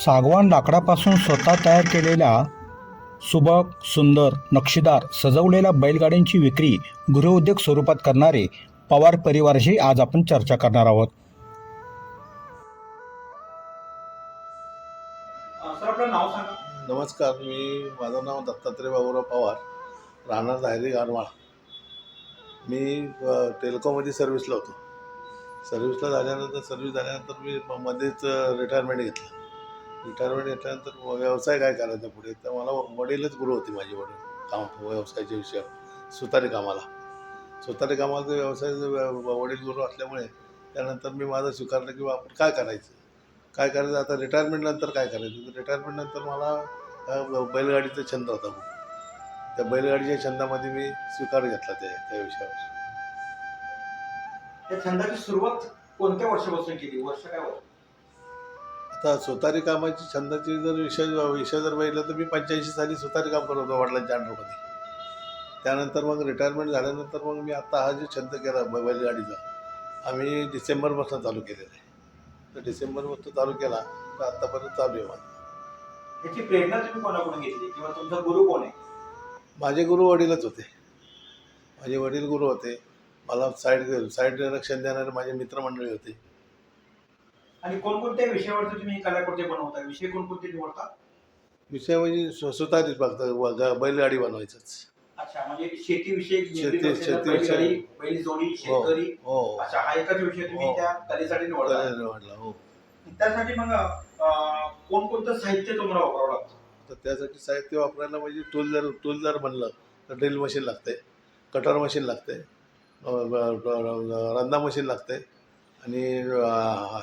सागवान लाकडापासून स्वतः तयार केलेल्या सुबक सुंदर नक्षीदार सजवलेल्या बैलगाड्यांची विक्री गृहउद्योग स्वरूपात करणारे पवार परिवाराशी आज आपण चर्चा करणार आहोत. सर आपलं नाव सांगा. नमस्कार मी माझं नाव दत्तात्रय बाबूराव पवार राहणार धायरी गारवाळ मी टेल्कोमध्ये सर्व्हिसला होतो. सर्व्हिसला झाल्यानंतर सर्व्हिस झाल्यानंतर मी म- मध्येच रिटायरमेंट घेतलं. रिटायरमेंट घेतल्यानंतर व्यवसाय काय करायचा पुढे? तर मला वडीलच गुरु होते माझे वडील. काम व्यवसायाच्या विषयावर. सुतारी कामाला. सुतारी कामाचा व्यवसाय वडील गुरु असल्यामुळे त्यानंतर मी माझं स्वीकारलं की बा आपण काय करायचं? काय करायचं? आता रिटायरमेंटनंतर काय करायचं? तर मला बैलगाडीचा छंद होता खूप. त्या बैलगाडीच्या छंदामध्ये मी स्वीकार घेतला त्या त्या विषयावर. त्या छंदाची सुरुवात कोणत्या वर्षापासून केली? वर्ष काय आता सुतारी कामाची छंदाची जर विषय विषय जर बघितलं तर मी पंच्याऐंशी साली सुतारी काम करत होतो वडिलांच्या अंडरमध्ये. त्यानंतर मग रिटायरमेंट झाल्यानंतर मग मी आता हा जो छंद केला बैलगाडीचा आम्ही डिसेंबरपासून चालू केलेला आहे. तर डिसेंबरपासून चालू केला तर आत्तापर्यंत चालू आहे माझं. याची प्रेरणा तुम्ही कोणाकडून घेतली? किंवा तुमचा गुरु कोण आहे? माझे गुरु वडीलच होते. माझे वडील गुरु होते. मला साईड साईड डिरेक्शन देणारे माझे मित्रमंडळी होते. आणि कोणकोणत्या विषयावरती तुम्ही कलाकृती बनवता? विषय कोणकोणते निवडता? विषय म्हणजे स्व- सुतारीच फक्त व- ग- बैलगाडी बनवायचंच. अच्छा म्हणजे शेतीविषयी शेती- शेतीविषयी. बैल जोडी हो शेतकरी. हो. अशा हा एकच विषय तुम्ही हो. त्या कलेसाठी निवडता कलेने वाढला हो. त्यासाठी मग अं, कोणकोणतं साहित्य तुम्हाला वापरावं लागतं? तर त्यासाठी साहित्य वापरायला म्हणजे टूल जर टूल जर बनलं तर ड्रिल मशीन लागते कटर मशीन लागते अ, ब- ब- रंदा मशीन लागते आणि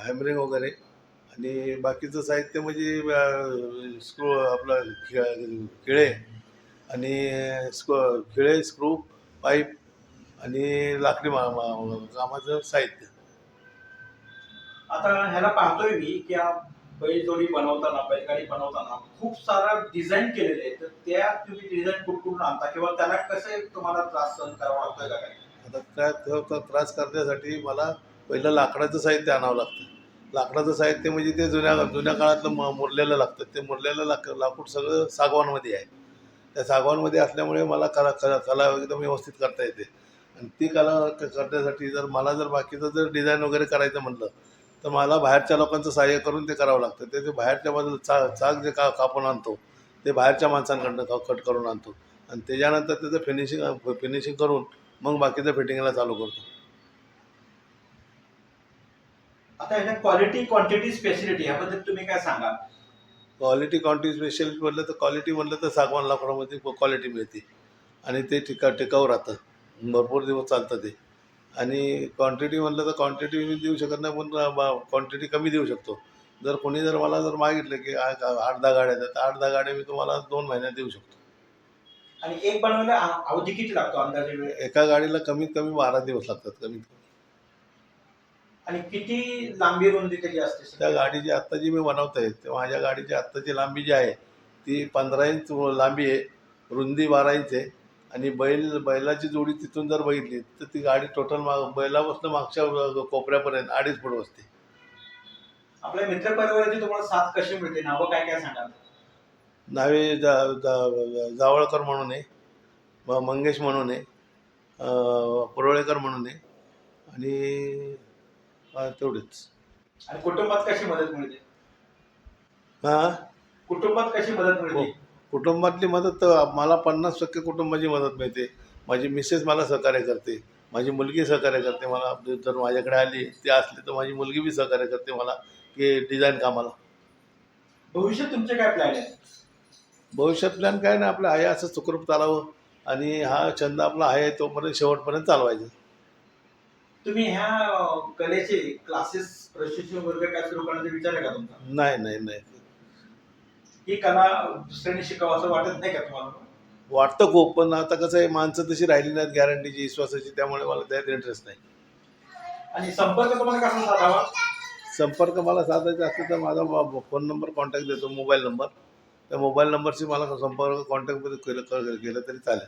हॅमरिंग वगैरे. आणि बाकीचं साहित्य म्हणजे स्क्रू आपलं खिळे आणि स्क्रू खिळे स्क्रू पाईप आणि लाकडी मा कामाचं साहित्य. आता ह्याला पाहतोय मी की बैलजोडी बनवताना बैलगाडी बनवताना खूप सारा डिझाईन केलेले आहे तर त्या तुम्ही डिझाईन कुठून आणता किंवा त्याला कसे तुम्हाला त्रास सहन करावा लागतोय का काय? आता त्या त्रास करण्यासाठी मला पहिलं लाकडाचं साहित्य आणावं लागतं. लाकडाचं साहित्य म्हणजे ते जुन्या जुन्या काळातलं म मुरलेलं लागतं. ते मुरलेलं लाक लाकूड सगळं सागवानमध्ये आहे. त्या सागवानमध्ये असल्यामुळे मला कला कला कला एकदम व्यवस्थित करता येते. आणि ती कला करण्यासाठी जर मला जर बाकीचं जर डिझाईन वगैरे करायचं म्हटलं तर मला बाहेरच्या लोकांचं सहाय्य करून ते करावं लागतं. ते ते बाहेरच्या बाजूला चा चाक जे का कापून आणतो ते बाहेरच्या माणसांकडनं कट करून आणतो. आणि त्याच्यानंतर त्याचं फिनिशिंग फिनिशिंग करून मग बाकीचं फिटिंगला चालू करतो. आता ह्याच्या क्वालिटी क्वांटिटी स्पेसिलिटी ह्याबद्दल तुम्ही काय सांगा क्वालिटी क्वांटिटी स्पेशल म्हटलं तर क्वालिटी म्हटलं तर सागवान लाकडामध्ये क्वालिटी मिळते. आणि ते टिका टिकाऊ राहतं. भरपूर दिवस चालतं ते. आणि क्वांटिटी म्हटलं तर क्वांटिटी मी देऊ शकत नाही पण क्वांटिटी कमी देऊ शकतो. जर कोणी जर मला जर मागितलं की आठ दहा गाड्या तर आठ दहा गाड्या मी तुम्हाला दोन महिन्यात देऊ शकतो. आणि एक बनवायला अवधी किती लागतो अंदाजे एका गाडीला कमीत कमी बारा दिवस लागतात कमीत कमी. आणि किती लांबी रुंदी त्याची असते त्या गाडीची आत्ता जी मी बनवत आहे तेव्हा माझ्या गाडीची आत्ताची लांबी जी आहे ती पंधरा इंच लांबी आहे रुंदी बारा इंच आहे. आणि बैल बैलाची जोडी तिथून जर बघितली तर ती गाडी टोटल माग बैलापासून मागच्या कोपऱ्यापर्यंत अडीच फूट बसते आपल्या मित्र परिवाराची तुम्हाला साथ कशी मिळते? नावं काय काय सांगाल? नावे जा जावळकर म्हणून आहे मंगेश म्हणून आहे अं, पुरवळेकर म्हणून आहे. आणि तेवढेच. आणि कुटुंबात कशी मदत मिळते? हां? कुटुंबात कशी मदत मिळते? कुटुंबातली मदत मला पन्नास टक्के कुटुंबाची मदत मिळते. माझी मिसेस मला सहकार्य करते. माझी मुलगी सहकार्य करते मला. जर माझ्याकडे आली ती असली तर माझी मुलगी बी सहकार्य करते मला की डिझाईन कामाला. भविष्यात तुमचे काय प्लॅन आहे भविष्यात प्लॅन काय नाही आपलं आहे असं सुखरूप चालावं. आणि हा छंद आपला आहे तोपर्यंत शेवटपर्यंत चालवायचं. तुम्ही ह्या कलेचे क्लासेस प्रशिक्षण वर्ग काय सुरू करण्याचा विचार आहे का तुमचा? नाही नाही नाही. ही कला दुसऱ्यांनी शिकावं असं वाटत नाही का तुम्हाला? वाटतं खूप पण आता कसं आहे माणसं तशी राहिली नाहीत गॅरंटीची विश्वासाची त्यामुळे मला त्यात इंटरेस्ट नाही. आणि संपर्क तुम्हाला कसा साधावा? संपर्क मला साधायचा असेल तर माझा फोन नंबर कॉन्टॅक्ट देतो मोबाईल नंबर त्या मोबाईल नंबरशी मला संपर्क कॉन्टॅक्टमध्ये केलं केलं केलं तरी चालेल.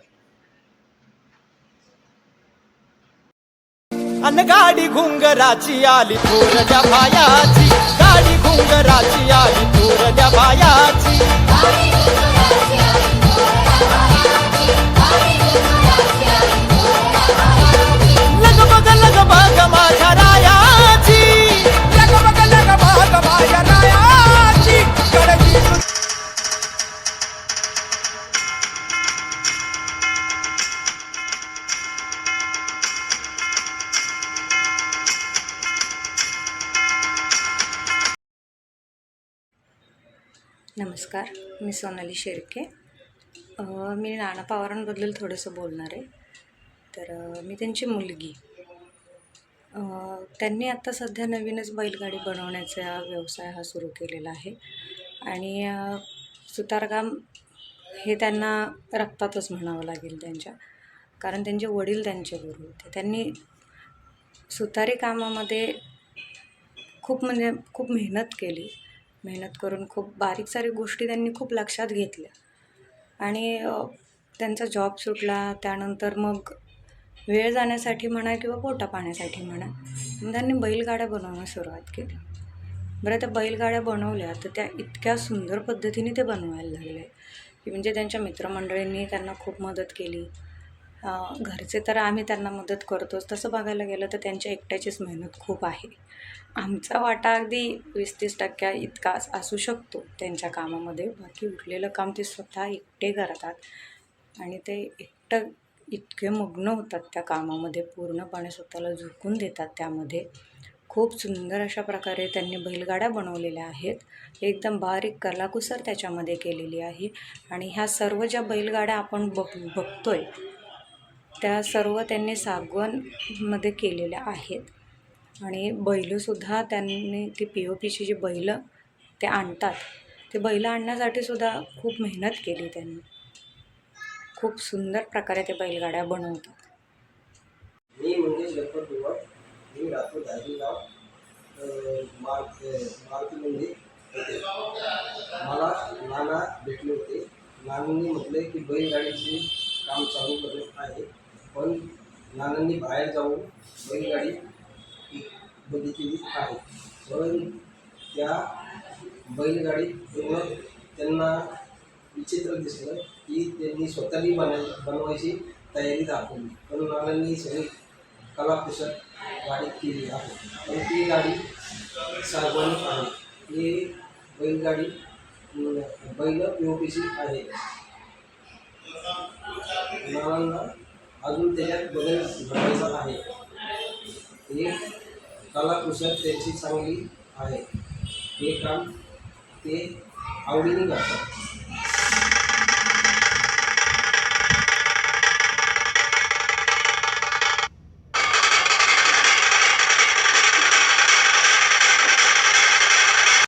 अन गाडी घुंगराची आली थोरल्या बायाची गाडी घुंगराची आली थोरल्या बायाची नमस्कार मी सोनाली शेर्के. मी नाना पवारांबद्दल थोडंसं बोलणार आहे. तर मी त्यांची मुलगी. त्यांनी आत्ता सध्या नवीनच बैलगाडी बनवण्याचा व्यवसाय हा सुरू केलेला आहे. आणि सुतारकाम हे त्यांना रक्तातच म्हणावं लागेल त्यांच्या. कारण त्यांचे वडील त्यांचे गुरु होते. त्यांनी सुतारी कामामध्ये खूप म्हणजे खूप मेहनत केली. मेहनत करून खूप बारीक सारीक गोष्टी त्यांनी खूप लक्षात घेतल्या. आणि त्यांचा जॉब सुटला त्यानंतर मग वेळ जाण्यासाठी म्हणा किंवा पोटा पाण्यासाठी म्हणा मग त्यांनी बैलगाड्या बनवण्यास सुरुवात केली. बरं त्या बैलगाड्या बनवल्या तर त्या इतक्या सुंदर पद्धतीने ते बनवायला लागले. की म्हणजे त्यांच्या मित्रमंडळींनी त्यांना खूप मदत केली. घरचे तर आम्ही त्यांना मदत करतोच. तसं बघायला गेलं तर त्यांच्या एकट्याचीच मेहनत खूप आहे. आमचा वाटा अगदी वीस तीस टक्क्या इतका असू शकतो त्यांच्या कामामध्ये. बाकी उरलेलं काम ते स्वतः एकटे करतात. आणि ते एकटं इतके मग्न होतात त्या कामामध्ये. पूर्णपणे स्वतःला झुकून देतात त्यामध्ये. खूप सुंदर अशा प्रकारे त्यांनी बैलगाड्या बनवलेल्या आहेत. एकदम बारीक कलाकुसर त्याच्यामध्ये केलेली आहे. आणि ह्या सर्व ज्या बैलगाड्या आपण बघ बघतोय त्या सर्व त्यांनी सागवनमध्ये केलेल्या आहेत. आणि बैलंसुद्धा त्यांनी ती पी ओ पीची जी बैलं ते आणतात ते बैलं आणण्यासाठी सुद्धा खूप मेहनत केली त्यांनी. खूप सुंदर प्रकारे ते बैलगाड्या बनवतात. मी म्हणजे गणपत दुवा मी राहतो धारीगाव मार मारुती मंदिर येथे. मला नाना भेटले होते. नानांनी म्हटले की बैलगाडीची काम चालू करत आहे. पण नानांनी बाहेर जाऊन बैलगाडी बघितलेली आहे. पण त्या बैलगाडीत पूर्ण त्यांना विचित्र दिसलं की त्यांनी स्वतःही बनव बनवायची तयारी दाखवली. पण नानांनी सगळी कलाकुशल गाडी केली आहे. पण ती गाडी सार्वजनिक आहे. ही बैलगाडी बैल पी ओ पीची आहे. मुलांना अजून त्याच्यात बदल घडायचा आहे हे कलाकुशल त्यांची चांगली आहे. हे काम ते आवडीने करतात.